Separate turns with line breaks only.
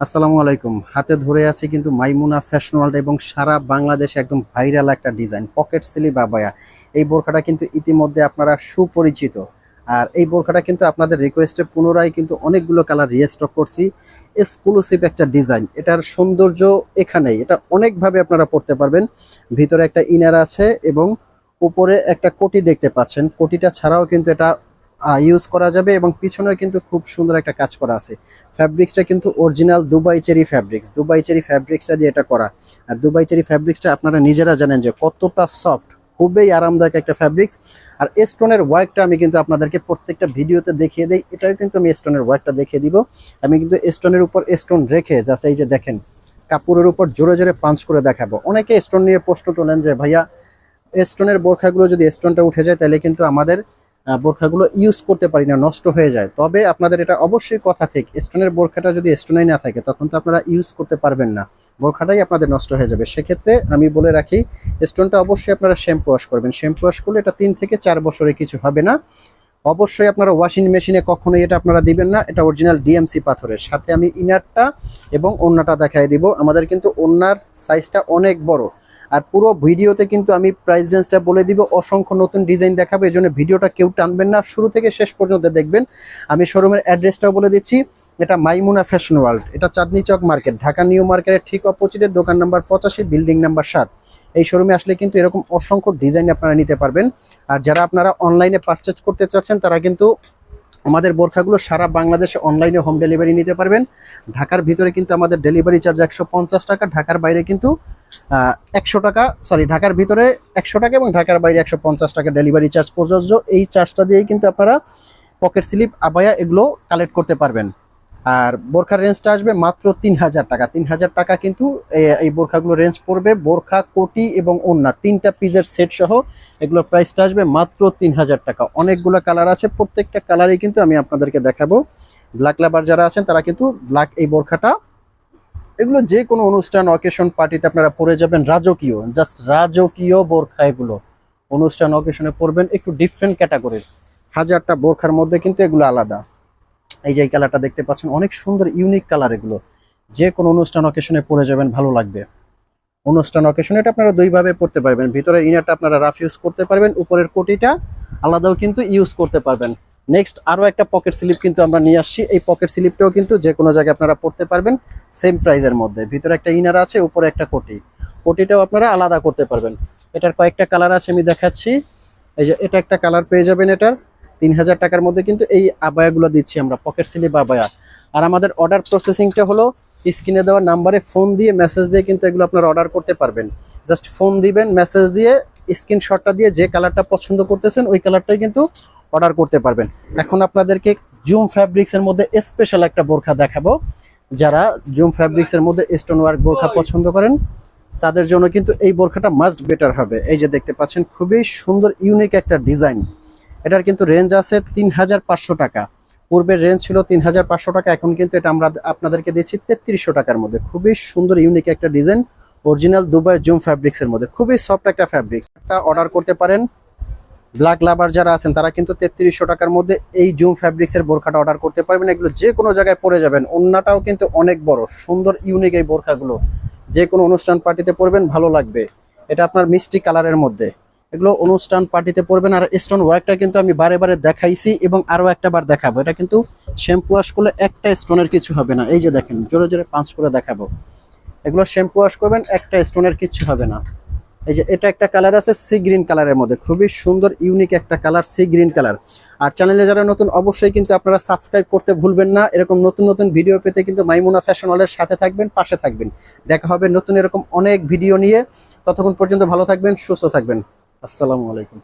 আসসালামু আলাইকুম। হাতে ধরে আছে কিন্তু মাইমুনা ফ্যাশন ওয়ার্ল্ড এবং সারা বাংলাদেশে একদম ভাইরাল একটা ডিজাইন, পকেট সিলি বাবায়া। এই বোরখাটা কিন্তু ইতিমধ্যে আপনারা সুপরিচিত। আর এই বোরখাটা কিন্তু আপনাদের রিকোয়েস্টে পুনরায় কিন্তু অনেকগুলো কালার রিস্টক করছি। এক্সক্লুসিভ একটা ডিজাইন। এটার সৌন্দর্য এখানেই। এটা অনেকভাবে আপনারা পড়তে পারবেন। ভিতরে একটা ইনার আছে এবং উপরে একটা কোটি দেখতে পাচ্ছেন। কোটিটা ছাড়াও কিন্তু এটা ইউজ করা যাবে এবং পিছনেও কিন্তু খুব সুন্দর একটা কাজ করা আছে। ফ্যাব্রিক্সটা কিন্তু original Dubai cherry fabrics Dubai cherry ফ্যাব্রিক্সটা দিয়ে এটা করা। আর দুবাই চেরি ফ্যাব্রিক্সটা আপনারা নিজেরা জানেন যে কতটা সফট খুবই আরামদায়ক একটা ফ্যাব্রিক্স আর স্টোনের ওয়ার্কটা আমি কিন্তু আপনাদেরকে প্রত্যেকটা ভিডিওতে দেখিয়ে দিই। এটাও কিন্তু আমি স্টোনের ওয়ার্কটা দেখিয়ে দিব। আমি কিন্তু স্টোনের উপর স্টোন রেখে জাস্ট এই যে দেখেন, কাপড়ের উপর জোরে জোরে পাঞ্চ করে দেখাবো। অনেকে স্টোন নিয়ে প্রশ্ন তোলেন যে, ভাইয়া স্টোনের বোরখাগুলো যদি স্টোনটা উঠে যায়, তাহলে কিন্তু আমাদের বোরখাগুলো ইউজ করতে পারি না, নষ্ট হয়ে যায়। তবে আপনাদের এটা অবশ্যই কথা ঠিক স্টোনের বোরখাটা যদি স্টোনাই না থাকে, তখন তো আপনারা ইউজ করতে পারবেন না। বোরখাটাই আপনাদের নষ্ট হয়ে যাবে। সেক্ষেত্রে আমি বলে রাখি স্টোনটা অবশ্যই আপনারা শ্যাম্পু ওয়াশ করবেন। শ্যাম্পু ওয়াশ করলে এটা তিন থেকে চার বছরে কিছু হবে না। অবশ্যই আপনারা ওয়াশিং মেশিনে কখনোই এটা আপনারা দিবেন না। এটা অরিজিনাল ডিএমসি পাথরের। সাথে আমি ইনারটা এবং ওন্নাটা দেখাই দিব। আমাদের কিন্তু ওন্নার সাইজটা অনেক বড়। আর পুরো ভিডিওতে কিন্তু আমি প্রাইস রেঞ্জটা বলে দিব। অসংখ্য নতুন ডিজাইন দেখাবো। এই জন্য ভিডিওটা কেউ টানবেন না। শুরু থেকে শেষ পর্যন্ত দেখবেন। আমি শোরুমের অ্যাড্রেসটাও বলে দিচ্ছি। এটা মাইমুনা ফ্যাশন ওয়ার্ল্ড এটা চাঁদনি চক মার্কেট ঢাকা নিউ মার্কেটের ঠিক অপোজিটের দোকান নাম্বার পঁচাশি বিল্ডিং নাম্বার সাত। এই শোরুমে আসলে কিন্তু এরকম অসংখ্য ডিজাইন আপনারা নিতে পারবেন। আর যারা আপনারা অনলাইনে পারচেজ করতে চাচ্ছেন, তারা কিন্তু আমাদের বোরখাগুলো সারা বাংলাদেশে অনলাইনে হোম ডেলিভারি নিতে পারবেন। ঢাকার ভিতরে কিন্তু আমাদের ডেলিভারি চার্জ একশো পঞ্চাশ টাকা, ঢাকার বাইরে কিন্তু একশো টাকা সরি ঢাকার ভিতরে একশো টাকা এবং ঢাকার বাইরে একশো পঞ্চাশ টাকা ডেলিভারি চার্জ প্রযোজ্য। এই চার্জটা দিয়েই কিন্তু আপনারা পকেট স্লিপ আবায়া এগুলো কালেক্ট করতে পারবেন। আর বোরখার রেঞ্জটা আসবে মাত্র তিন হাজার টাকা। তিন হাজার টাকা কিন্তু এই বোরখাগুলো রেঞ্জ পড়বে বোরখা, কোটি এবং ওন্না তিনটা পিসের সেট সহ এগুলো প্রাইসটা আসবে মাত্র তিন হাজার টাকা। অনেকগুলো কালার আছে, প্রত্যেকটা কালারই কিন্তু আমি আপনাদেরকে দেখাবো। ব্ল্যাক লাভার যারা আছেন, তারা কিন্তু ব্ল্যাক এই বোরখাটা, এগুলো যে কোনো অনুষ্ঠান অকেশন পার্টিতে আপনারা পরে যাবেন। রাজকীয় জাস্ট রাজকীয় বোরখা এগুলো। অনুষ্ঠান অকেশনে পরবেন একটু ডিফারেন্ট ক্যাটাগরির হাজারটা বোরখার মধ্যে কিন্তু এগুলো আলাদা। এই যে কালারটা দেখতে পাচ্ছেন, অনেক সুন্দর ইউনিক কালার এগুলো। যে কোনো অনুষ্ঠান অকেশনে পরে যাবেন, ভালো লাগবে। অনুষ্ঠান অকেশনে এটা আপনারা দুইভাবে পড়তে পারবেন। ভিতরে ইনারটা আপনারা রাফ ইউজ করতে পারবেন, উপরের কোটিটা আলাদাও কিন্তু ইউজ করতে পারবেন। নেক্সট আরও একটা পকেট স্লিপ কিন্তু আমরা নিয়ে আসছি। এই পকেট স্লিপটাও কিন্তু যে কোনো জায়গায় আপনারা পড়তে পারবেন সেম প্রাইজের মধ্যে। ভিতরে একটা ইনার আছে, উপরে একটা কোটি। কোটিটাও আপনারা আলাদা করতে পারবেন। এটার কয়েকটা কালার আছে, আমি দেখাচ্ছি। এই যে, এটা একটা কালার পেয়ে যাবেন এটার। তিন হাজার টাকার মধ্যে কিন্তু এই আবায়াগুলো দিচ্ছি আমরা, পকেট স্লিপ আবায়া। আর আমাদের অর্ডার প্রসেসিংটা হলো স্ক্রিনে দেওয়া নাম্বারে ফোন দিয়ে মেসেজ দিয়ে কিন্তু এগুলো আপনারা অর্ডার করতে পারবেন। জাস্ট ফোন দিবেন মেসেজ দিয়ে স্ক্রিনশটটা দিয়ে যে কালারটা পছন্দ করতেছেন, ওই কালারটাই কিন্তু অর্ডার করতে পারবেন। এখন আপনাদেরকে জুম ফ্যাব্রিক্সের মধ্যে স্পেশাল একটা বোরখা দেখাবো। যারা জুম ফ্যাব্রিক্সের মধ্যে স্টোন ওয়ার্ক বোরখা পছন্দ করেন, তাদের জন্য কিন্তু এই বোরখাটা মাস্ট বেটার হবে। এই যে দেখতে পাচ্ছেন, খুবই সুন্দর ইউনিক একটা ডিজাইন এটার কিন্তু রেঞ্জ আছে তিন হাজার পাঁচশো টাকা। পূর্বের রেঞ্জ ছিল তিন হাজার পাঁচশো টাকা, এখন কিন্তু এটা আমরা আপনাদেরকে দিচ্ছি তেত্রিশশো টাকার মধ্যে। খুবই সুন্দর ইউনিক একটা design original Dubai zoom fabrics এর মধ্যে। খুবই সফট একটা ফ্যাব্রিক্স একটা অর্ডার করতে পারেন। ব্ল্যাক লাভার যারা আছেন, তারা কিন্তু তেত্রিশশো টাকার মধ্যে এই জুম ফ্যাব্রিক্স এর বোরখাটা অর্ডার করতে পারবেন। এগুলো যে কোনো জায়গায় পরে যাবেন। অন্যটাও কিন্তু অনেক বড়। সুন্দর ইউনিক এই বোরখাগুলো। যে কোনো অনুষ্ঠান পার্টিতে পরবেন, ভালো লাগবে। এটা আপনার মিষ্টি কালারের মধ্যে। এগুলো অনুষ্ঠান পার্টিতে পরবেন আর স্টোন ওয়ার্কটা কিন্তু আমি বারে বারে দেখাইছি এবং আরও একটা বার দেখাবো। এটা কিন্তু শ্যাম্পু ওয়াশ করলে একটা স্টোনের কিছু হবে না। এই যে দেখেন, জোরে জোরে পাঁচ করে দেখাবো। এগুলো শ্যাম্পু ওয়াশ করবেন, একটা স্টোনের কিছু হবে না। এই যে এটা একটা কালার আছে সি গ্রিন কালারের মধ্যে। খুবই সুন্দর ইউনিক একটা কালার সি গ্রিন কালার আর চ্যানেলে যারা নতুন, অবশ্যই কিন্তু আপনারা সাবস্ক্রাইব করতে ভুলবেন না। এরকম নতুন নতুন ভিডিও পেতে কিন্তু মাইমুনা ফ্যাশন হলের সাথে থাকবেন, পাশে থাকবেন। দেখা হবে নতুন এরকম অনেক ভিডিও নিয়ে। ততক্ষণ পর্যন্ত ভালো থাকবেন, সুস্থ থাকবেন। আসসালামু আলাইকুম।